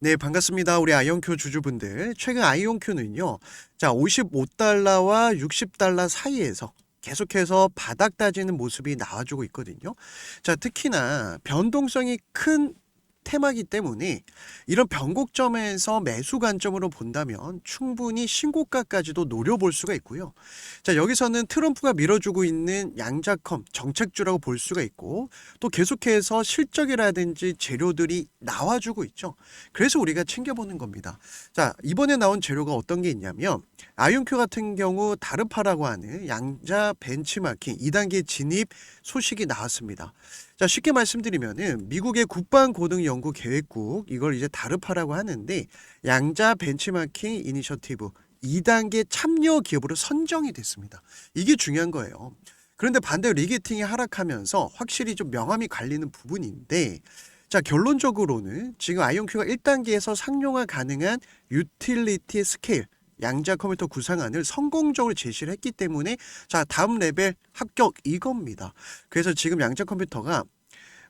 네, 반갑습니다. 우리 아이온큐 주주분들. 최근 아이온큐는요, 자, 55달러와 60달러 사이에서 계속해서 바닥 다지는 모습이 나와주고 있거든요. 자, 특히나 변동성이 큰 테마기 때문에 이런 변곡점에서 매수 관점으로 본다면 충분히 신고가까지도 노려볼 수가 있고요. 자, 여기서는 트럼프가 밀어주고 있는 양자컴 정책주라고 볼 수가 있고 또 계속해서 실적이라든지 재료들이 나와주고 있죠. 그래서 우리가 챙겨보는 겁니다. 자, 이번에 나온 재료가 어떤 게 있냐면 아이온큐 같은 경우 다르파라고 하는 양자 벤치마킹 2단계 진입 소식이 나왔습니다. 자, 쉽게 말씀드리면은 미국의 국방 고등 연구 계획국 이걸 이제 다르파라고 하는데 양자 벤치마킹 이니셔티브 2단계 참여 기업으로 선정이 됐습니다. 이게 중요한 거예요. 그런데 반대로 리게팅이 하락하면서 확실히 좀 명암이 갈리는 부분인데 자, 결론적으로는 지금 아이온큐가 1단계에서 상용화 가능한 유틸리티 스케일 양자 컴퓨터 구상안을 성공적으로 제시를 했기 때문에 자, 다음 레벨 합격 이겁니다. 그래서 지금 양자 컴퓨터가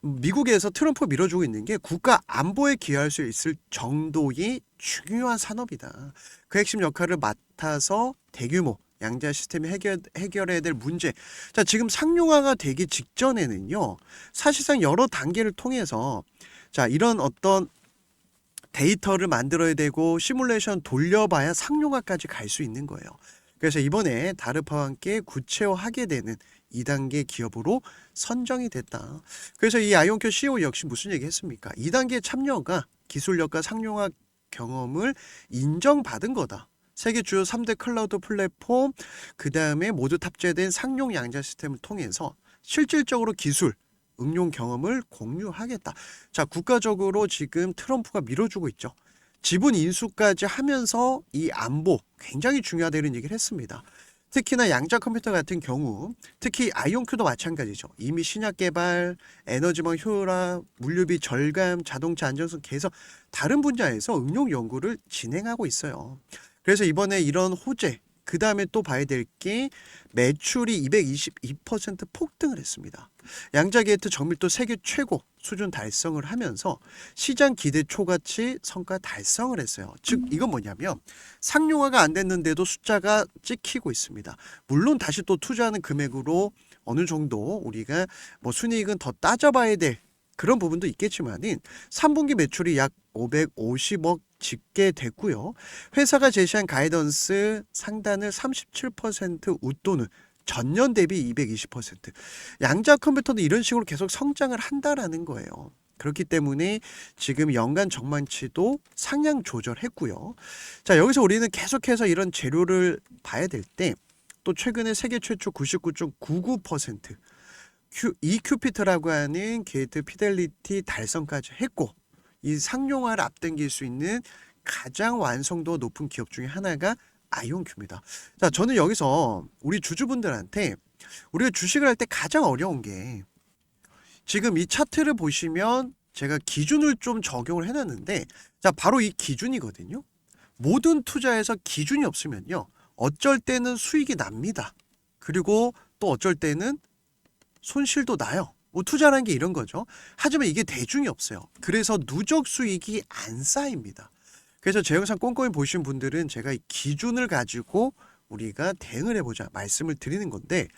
미국에서 트럼프 밀어주고 있는 게 국가 안보에 기여할 수 있을 정도의 중요한 산업이다. 그 핵심 역할을 맡아서 대규모 양자 시스템이 해결, 해결해야 될 문제. 자, 지금 상용화가 되기 직전에는요, 사실상 여러 단계를 통해서 자, 이런 어떤 데이터를 만들어야 되고 시뮬레이션 돌려봐야 상용화까지 갈 수 있는 거예요. 그래서 이번에 다르파와 함께 구체화하게 되는 2단계 기업으로 선정이 됐다. 그래서 이 아이온큐 CEO 역시 무슨 얘기 했습니까? 2단계 참여가 기술력과 상용화 경험을 인정받은 거다. 세계 주요 3대 클라우드 플랫폼, 그 다음에 모두 탑재된 상용 양자 시스템을 통해서 실질적으로 기술, 응용 경험을 공유하겠다. 자, 국가적으로 지금 트럼프가 밀어주고 있죠. 지분 인수까지 하면서 이 안보 굉장히 중요하다는 얘기를 했습니다. 특히나 양자 컴퓨터 같은 경우, 특히 아이온큐도 마찬가지죠. 이미 신약 개발, 에너지망 효율화, 물류비 절감, 자동차 안정성 개선 다른 분야에서 응용 연구를 진행하고 있어요. 그래서 이번에 이런 호재, 그 다음에 또 봐야 될 게 매출이 222% 폭등을 했습니다. 양자 게이트 정밀도 세계 최고 수준 달성을 하면서 시장 기대 초과치 성과 달성을 했어요. 즉 이건 뭐냐면 상용화가 안 됐는데도 숫자가 찍히고 있습니다. 물론 다시 또 투자하는 금액으로 어느 정도 우리가 뭐 순이익은 더 따져봐야 될 그런 부분도 있겠지만은 3분기 매출이 약 550억 집계됐고요. 회사가 제시한 가이던스 상단을 37% 웃도는 전년 대비 220%. 양자 컴퓨터도 이런 식으로 계속 성장을 한다라는 거예요. 그렇기 때문에 지금 연간 정만치도 상향 조절했고요. 자, 여기서 우리는 계속해서 이런 재료를 봐야 될 때 또 최근에 세계 최초 99.99% 큐, 이큐피트라고 하는 게이트 피델리티 달성까지 했고 이 상용화를 앞당길 수 있는 가장 완성도 높은 기업 중에 하나가 아이온큐입니다. 자, 저는 여기서 우리 주주분들한테 우리가 주식을 할 때 가장 어려운 게 지금 이 차트를 보시면 제가 기준을 좀 적용을 해놨는데 자, 바로 이 기준이거든요. 모든 투자에서 기준이 없으면요. 어쩔 때는 수익이 납니다. 그리고 또 어쩔 때는 손실도 나요. 뭐 투자라는 게 이런 거죠. 하지만 이게 대중이 없어요. 그래서 누적 수익이 안 쌓입니다. 그래서 제 영상 꼼꼼히 보신 분들은 제가 이 기준을 가지고 우리가 대응을 해보자 말씀을 드리는 건데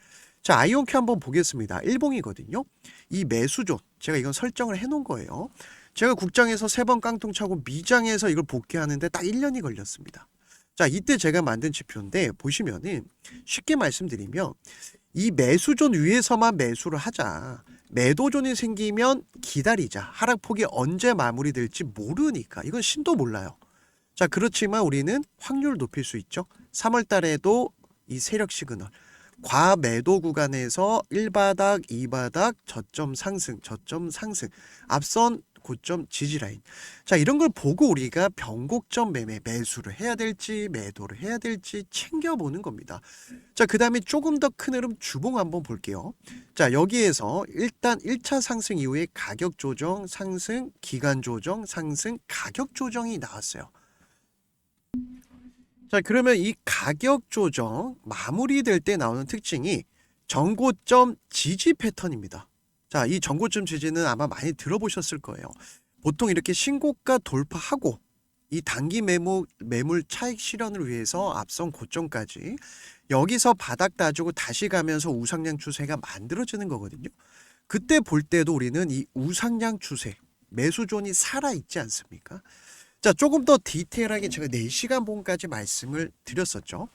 자 아이온큐 한번 보겠습니다. 일봉이거든요. 이 매수존 제가 이건 설정을 해놓은 거예요. 제가 국장에서 세 번 깡통 차고 미장에서 이걸 복귀하는데 딱 1년이 걸렸습니다. 자 이때 제가 만든 지표인데 보시면은 쉽게 말씀드리면 이 매수존 위에서만 매수를 하자. 매도존이 생기면 기다리자. 하락폭이 언제 마무리될지 모르니까. 이건 신도 몰라요. 자, 그렇지만 우리는 확률을 높일 수 있죠. 3월 달에도 이 세력 시그널. 과매도 구간에서 1바닥, 2바닥, 저점 상승, 저점 상승. 앞선 고점 지지 라인. 자, 이런 걸 보고 우리가 변곡점 매매 매수를 해야 될지 매도를 해야 될지 챙겨보는 겁니다. 자, 그 다음에 조금 더 큰 흐름 주봉 한번 볼게요. 자, 여기에서 일단 1차 상승 이후에 가격 조정, 상승, 기간 조정, 상승, 가격 조정이 나왔어요. 자, 그러면 이 가격 조정 마무리될 때 나오는 특징이 정고점 지지 패턴입니다. 자, 이 정고점 지지는 아마 많이 들어보셨을 거예요. 보통 이렇게 신고가 돌파하고 이 단기 매물 매물 차익 실현을 위해서 앞선 고점까지 여기서 바닥 따주고 다시 가면서 우상향 추세가 만들어지는 거거든요. 그때 볼 때도 우리는 이 우상향 추세 매수존이 살아 있지 않습니까? 자, 조금 더 디테일하게 제가 4시간 봉까지 말씀을 드렸었죠.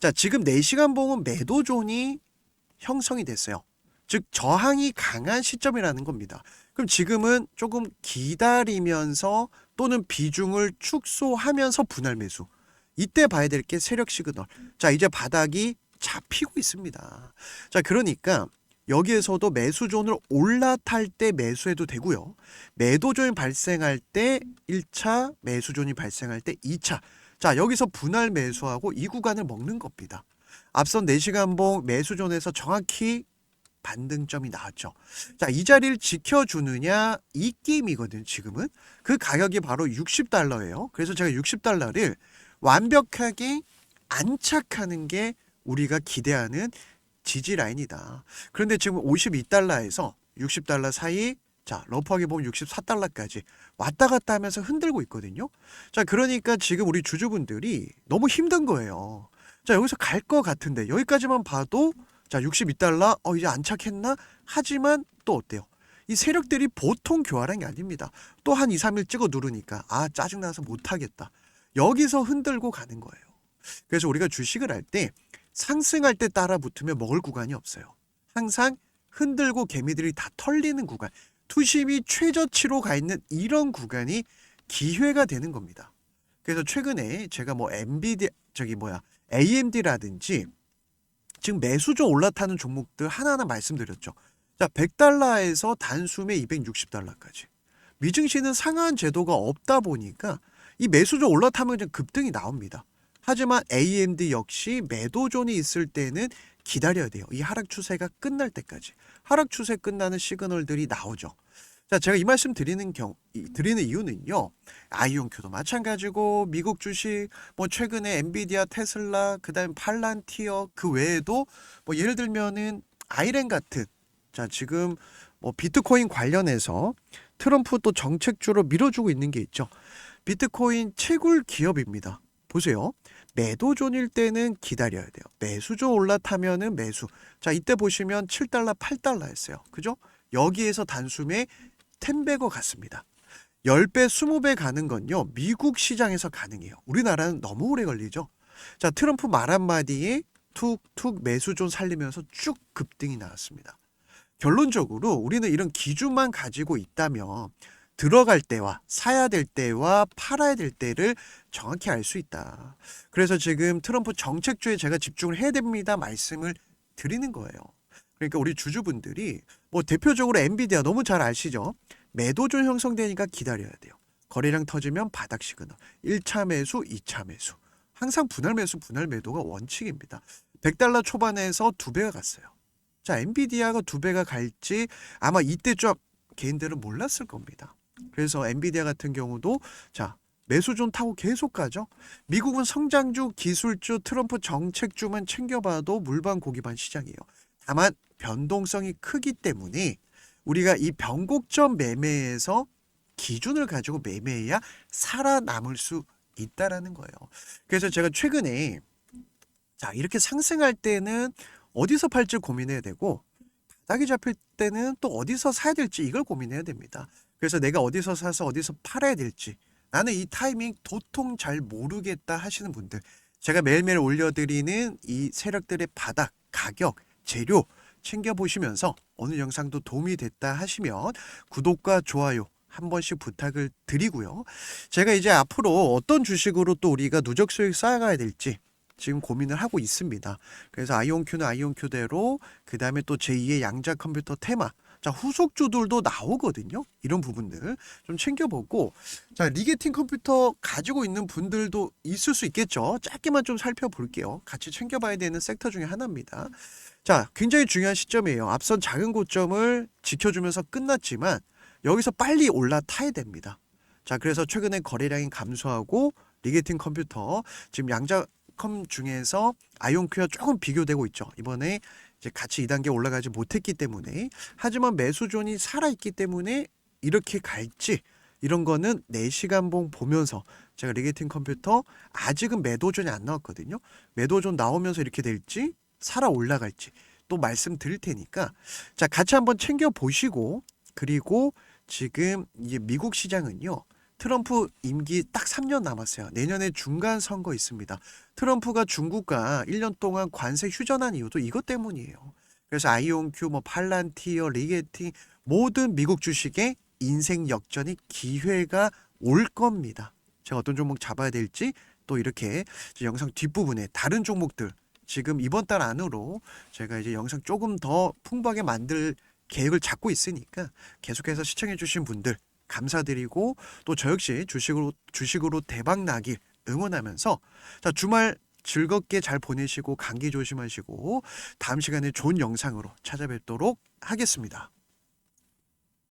자, 지금 4시간 봉은 매도존이 형성이 됐어요. 즉 저항이 강한 시점이라는 겁니다. 그럼 지금은 조금 기다리면서 또는 비중을 축소하면서 분할 매수. 이때 봐야 될 게 세력 시그널. 자, 이제 바닥이 잡히고 있습니다. 자, 그러니까 여기에서도 매수존을 올라탈 때 매수해도 되고요. 매도존이 발생할 때 1차, 매수존이 발생할 때 2차. 자, 여기서 분할 매수하고 이 구간을 먹는 겁니다. 앞선 4시간 봉 매수존에서 정확히 반등점이 나왔죠. 자, 이 자리를 지켜주느냐 이 게임이거든요. 지금은 그 가격이 바로 60달러예요. 그래서 제가 60달러를 완벽하게 안착하는 게 우리가 기대하는 지지 라인이다. 그런데 지금 52달러에서 60달러 사이 자, 러프하게 보면 64달러까지 왔다 갔다 하면서 흔들고 있거든요. 자, 그러니까 지금 우리 주주분들이 너무 힘든 거예요. 자, 여기서 갈 것 같은데 여기까지만 봐도 자, 62달러 어 이제 안착했나? 하지만 또 어때요? 이 세력들이 보통 교활한 게 아닙니다. 또 한 2, 3일 찍어 누르니까 아, 짜증나서 못 하겠다. 여기서 흔들고 가는 거예요. 그래서 우리가 주식을 할 때 상승할 때 따라 붙으면 먹을 구간이 없어요. 항상 흔들고 개미들이 다 털리는 구간, 투심이 최저치로 가 있는 이런 구간이 기회가 되는 겁니다. 그래서 최근에 제가 뭐 엔비디 저기 뭐야 AMD라든지 지금 매수조 올라타는 종목들 하나하나 말씀드렸죠. 자, 100달러에서 단숨에 260달러까지. 미증시는 상한 제도가 없다 보니까 이 매수조 올라타면 그냥 급등이 나옵니다. 하지만 AMD 역시 매도존이 있을 때는 기다려야 돼요. 이 하락 추세가 끝날 때까지. 하락 추세 끝나는 시그널들이 나오죠. 자, 제가 이 말씀 드리는 경 드리는 이유는요. 아이온큐도 마찬가지고 미국 주식 뭐 최근에 엔비디아, 테슬라, 그다음 팔란티어 그 외에도 뭐 예를 들면은 아이렌 같은 자, 지금 뭐 비트코인 관련해서 트럼프 또 정책주로 밀어주고 있는 게 있죠. 비트코인 채굴 기업입니다. 보세요. 매도존일 때는 기다려야 돼요. 매수존 올라타면은 매수. 자, 이때 보시면 7달러, 8달러였어요. 그죠? 여기에서 단숨에 10배거 갔습니다. 10배, 20배 가는 건요. 미국 시장에서 가능해요. 우리나라는 너무 오래 걸리죠. 자, 트럼프 말 한마디에 툭툭 매수존 살리면서 쭉 급등이 나왔습니다. 결론적으로 우리는 이런 기준만 가지고 있다면 들어갈 때와 사야 될 때와 팔아야 될 때를 정확히 알 수 있다. 그래서 지금 트럼프 정책주에 제가 집중을 해야 됩니다. 말씀을 드리는 거예요. 그러니까 우리 주주분들이 뭐 대표적으로 엔비디아 너무 잘 아시죠? 매도존 형성되니까 기다려야 돼요. 거래량 터지면 바닥 시그널. 1차 매수, 2차 매수. 항상 분할 매수, 분할 매도가 원칙입니다. 100달러 초반에서 두 배가 갔어요. 자, 엔비디아가 두 배가 갈지 아마 이때 좀 개인들은 몰랐을 겁니다. 그래서 엔비디아 같은 경우도 자, 매수존 타고 계속 가죠. 미국은 성장주, 기술주, 트럼프 정책주만 챙겨봐도 물반 고기반 시장이에요. 다만 변동성이 크기 때문에 우리가 이 변곡점 매매에서 기준을 가지고 매매해야 살아남을 수 있다라는 거예요. 그래서 제가 최근에 자 이렇게 상승할 때는 어디서 팔지 고민해야 되고 바닥이 잡힐 때는 또 어디서 사야 될지 이걸 고민해야 됩니다. 그래서 내가 어디서 사서 어디서 팔아야 될지 나는 이 타이밍 도통 잘 모르겠다 하시는 분들 제가 매일매일 올려드리는 이 세력들의 바닥 가격 재료 챙겨보시면서 오늘 영상도 도움이 됐다 하시면 구독과 좋아요 한 번씩 부탁을 드리고요. 제가 이제 앞으로 어떤 주식으로 또 우리가 누적 수익 쌓아가야 될지 지금 고민을 하고 있습니다. 그래서 아이온큐는 아이온큐대로 그 다음에 또 제2의 양자 컴퓨터 테마 자 후속주들도 나오거든요. 이런 부분들 좀 챙겨보고 자 리게팅 컴퓨터 가지고 있는 분들도 있을 수 있겠죠. 짧게만 좀 살펴볼게요. 같이 챙겨봐야 되는 섹터 중에 하나입니다. 자 굉장히 중요한 시점이에요. 앞선 작은 고점을 지켜주면서 끝났지만 여기서 빨리 올라타야 됩니다. 자 그래서 최근에 거래량이 감소하고 리게팅 컴퓨터 지금 양자 컴 중에서 아이온큐와 조금 비교되고 있죠. 이번에 이제 같이 2단계 올라가지 못했기 때문에 하지만 매수존이 살아있기 때문에 이렇게 갈지 이런 거는 4시간 봉 보면서 제가 리게팅 컴퓨터 아직은 매도존이 안 나왔거든요. 매도존 나오면서 이렇게 될지 살아 올라갈지 또 말씀드릴 테니까 자 같이 한번 챙겨 보시고 그리고 지금 이제 미국 시장은요. 트럼프 임기 딱 3년 남았어요. 내년에 중간 선거 있습니다. 트럼프가 중국과 1년 동안 관세 휴전한 이유도 이것 때문이에요. 그래서 아이온큐, 뭐 팔란티어, 리게팅 모든 미국 주식의 인생 역전이 기회가 올 겁니다. 제가 어떤 종목 잡아야 될지 또 이렇게 영상 뒷부분에 다른 종목들 지금 이번 달 안으로 제가 이제 영상 조금 더 풍부하게 만들 계획을 잡고 있으니까 계속해서 시청해 주신 분들 감사드리고 또 저 역시 주식으로 주식으로 대박 나길 응원하면서 자 주말 즐겁게 잘 보내시고 감기 조심하시고 다음 시간에 좋은 영상으로 찾아뵙도록 하겠습니다.